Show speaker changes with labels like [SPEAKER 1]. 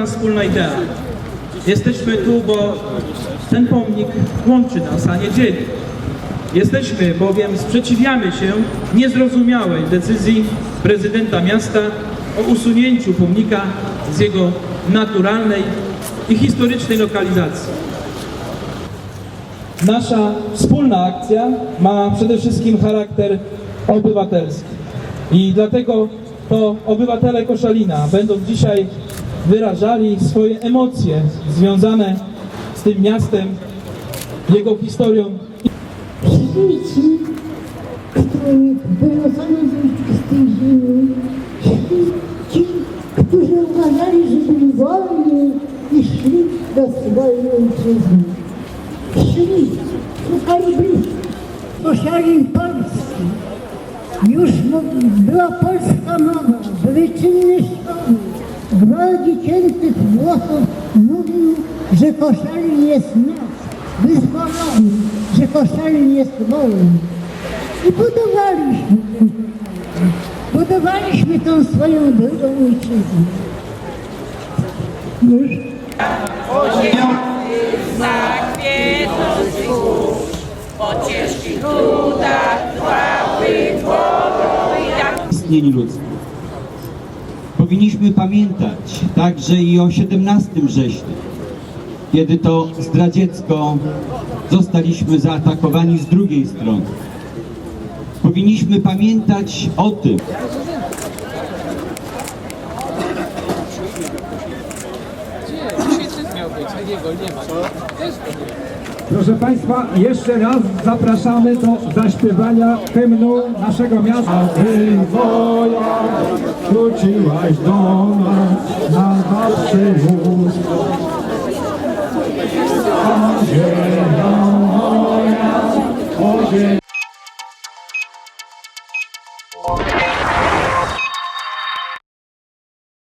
[SPEAKER 1] nas wspólna idea. Jesteśmy tu, bo ten pomnik łączy nas, a nie dzieli. Jesteśmy bowiem, sprzeciwiamy się niezrozumiałej decyzji prezydenta miasta o usunięciu pomnika z jego naturalnej i historycznej lokalizacji. Nasza wspólna akcja ma przede wszystkim charakter obywatelski. I dlatego to obywatele Koszalina będą dzisiaj wyrażali swoje emocje związane z tym miastem, jego historią
[SPEAKER 2] Świeci, które wyrzucono z tej ziemi, ci, którzy uważali, że byli wolni i szli do swojej ojczyzny. Szli, szukali blisko. Posiali Polski. Już mu- była Polska mowa, były czynne szkoły. Gwałt dziecięcych włosów mówił, że Koszalin jest nasz, wyzwolony, że Koszalin jest wolny. I budowaliśmy. Budowaliśmy tą swoją drugą ojczyznę. Już
[SPEAKER 3] istnień ludzkich. Powinniśmy pamiętać także i o 17 września, kiedy to zdradziecko zostaliśmy zaatakowani z drugiej strony. Powinniśmy pamiętać o tym,
[SPEAKER 4] Proszę Państwa, jeszcze raz zapraszamy do zaśpiewania hymnu naszego miasta. Wywoja, wróciłaś do nas na zawsze wóz. O zielona moja, o zielona